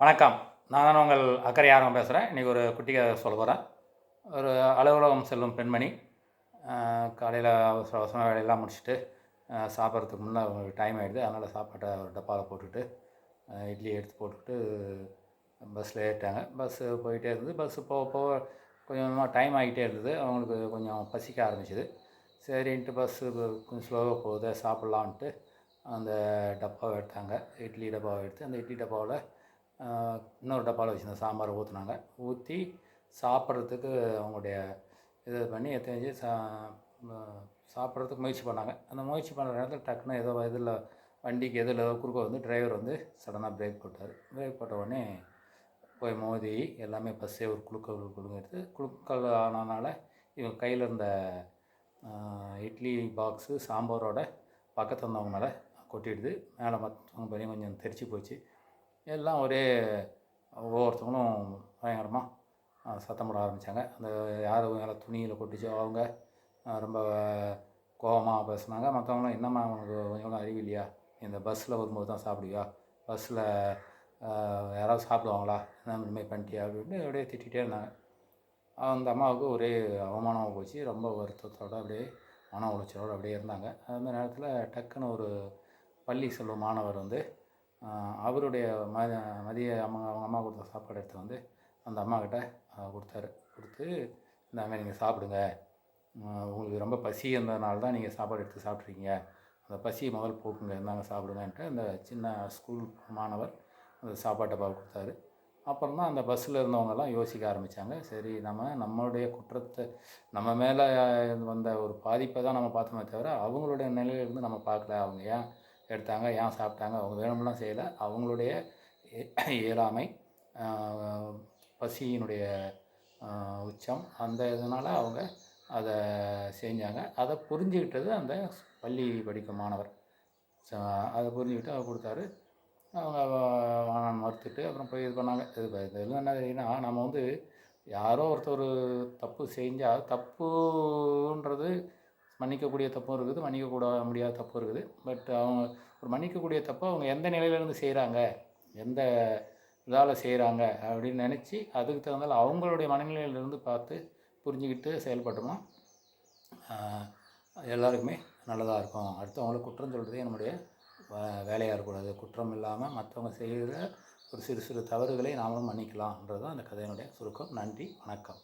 வணக்கம். நான் தான் உங்கள் அக்கறை யாரும் பேசுகிறேன் இன்றைக்கி ஒரு குட்டி சொல்ல போகிறேன் ஒரு அலுவலகம் செல்லும் பெண்மணி காலையில் அவசர அவசரமாக வேலையெல்லாம் முடிச்சுட்டு சாப்பிட்றதுக்கு முன்னே அவங்களுக்கு டைம் ஆகிடுது அதனால் சாப்பாட்டை ஒரு டப்பாவில் போட்டுட்டு இட்லி எடுத்து போட்டுக்கிட்டு பஸ்ஸில் ஏறிட்டாங்க. பஸ்ஸு போயிட்டே இருந்தது. பஸ்ஸு போக போக கொஞ்சமாக டைம் ஆகிட்டே இருந்தது. அவங்களுக்கு கொஞ்சம் பசிக்க ஆரம்பிச்சிது. சரின்ட்டு பஸ்ஸு கொஞ்சம் ஸ்லோவாக போகுது. சாப்பிட்லான்ட்டு அந்த டப்பாவை எடுத்தாங்க. இட்லி டப்பாவை எடுத்து அந்த இட்லி டப்பாவில் இன்னொரு டப்பாவில் வச்சுருந்த சாம்பாரை ஊற்றுனாங்க ஊற்றி சாப்பிட்றதுக்கு அவங்களுடைய இது பண்ணி தெரிஞ்சு சா சாப்பிட்றதுக்கு முயற்சி பண்ணாங்க. அந்த முயற்சி பண்ணுற நேரத்தில் டக்குன்னு ஏதோ இதில் வண்டிக்கு எதில் குறுக்க வந்து டிரைவர் வந்து சடனாக பிரேக் போட்டார். பிரேக் போட்ட உடனே போய் மோதி எல்லாமே பஸ்ஸே ஒரு குழுக்கள் குழுங்கிறது எடுத்து குழுக்கள் ஆனதுனால இவங்க கையில் இருந்த இட்லி பாக்ஸு சாம்பாரோட பக்கத்தில் வந்தவங்க மேலே கொட்டிடுது. மேலே மற்றவங்க பண்ணி கொஞ்சம் தெரிச்சு போச்சு. எல்லாம் ஒரே ஒவ்வொருத்தவங்களும் பயங்கரமாக சத்தம் போட ஆரம்பித்தாங்க அந்த யார் மேலே துணியில் கொட்டிச்சோ அவங்க ரொம்ப கோபமாக பேசுனாங்க. மற்றவங்களும் என்னம்மா அவனுக்கு கொஞ்சம் அறிவு இல்லையா? இந்த பஸ்ஸில் வரும்போது தான் சாப்பிடுவியா? பஸ்ஸில் யாராவது சாப்பிடுவாங்களா? என்ன இந்த பண்ணிட்டியா? அப்படின்னு அப்படியே திட்டிகிட்டே இருந்தாங்க. அந்த அம்மாவுக்கு ஒரே அவமானமாக போச்சு. ரொம்ப வருத்தத்தோட அப்படியே மன உளைச்சலோடு அப்படியே இருந்தாங்க. அந்த நேரத்தில் டக்குன்னு ஒரு பள்ளி செல்லும் மாணவர் வந்து அவருடைய ம மதிய அம்மா அவங்க அம்மா கொடுத்த சாப்பாடு எடுத்து வந்து அந்த அம்மா கிட்ட கொடுத்தாரு. கொடுத்து இந்த மாதிரி நீங்கள் சாப்பிடுங்க. உங்களுக்கு ரொம்ப பசி இருந்ததுனால தான் நீங்கள் சாப்பாடு எடுத்து சாப்பிட்றீங்க அந்த பசியை முதல் போக்குங்க இருந்தாங்க சாப்பிடுங்கன்ட்டு அந்த சின்ன ஸ்கூல் மாணவர் அந்த சாப்பாட்டை பால் கொடுத்தாரு. அப்புறம் தான் அந்த பஸ்ஸில் இருந்தவங்கெல்லாம் யோசிக்க ஆரம்பித்தாங்க சரி நம்ம நம்மளுடைய குற்றத்தை நம்ம மேலே வந்த ஒரு பாதிப்பை தான் நம்ம பார்த்தோமே தவிர அவங்களுடைய நிலையிலிருந்து நம்ம பார்க்கல. அவங்க ஏன் எடுத்தாங்க ஏன் சாப்பிட்டாங்க அவங்க வேணும்லாம் செய்யலை. அவங்களுடைய இயலாமை பசியினுடைய உச்சம் அந்த இதனால் அவங்க அதை செஞ்சாங்க. அதை புரிஞ்சுக்கிட்டது அந்த பள்ளி படிக்கும் மாணவர். அதை புரிஞ்சுக்கிட்டு அவர் கொடுத்தாரு. அவங்க நான் மறுத்துட்டு அப்புறம் போய் இது பண்ணாங்க. இது இதெல்லாம் என்ன தெரியுன்னா நம்ம வந்து யாரோ ஒருத்தர் தப்பு செஞ்சால் தப்புன்றது மன்னிக்கக்கூடிய தப்பும் இருக்குது மன்னிக்கக்கூட முடியாத தப்பும் இருக்குது. பட் அவங்க ஒரு மன்னிக்கக்கூடிய தப்பை அவங்க எந்த நிலையிலேருந்து செய்கிறாங்க எந்த இதால் செய்கிறாங்க அப்படின்னு நினச்சி அதுக்கு தகுந்தால அவங்களுடைய மனநிலையிலேருந்து பார்த்து புரிஞ்சுக்கிட்டு செயல்பட்டோமா எல்லாருக்குமே நல்லதாக இருக்கும். அடுத்தவங்களை குற்றம் சொல்கிறதே நம்முடைய வேலையாக இருக்கக்கூடாது. குற்றம் இல்லாமல் மற்றவங்க செய்கிற ஒரு சிறு சிறு தவறுகளை நாமளும் மன்னிக்கலாம்ன்றது தான் அந்த கதையினுடைய சுருக்கம். நன்றி வணக்கம்.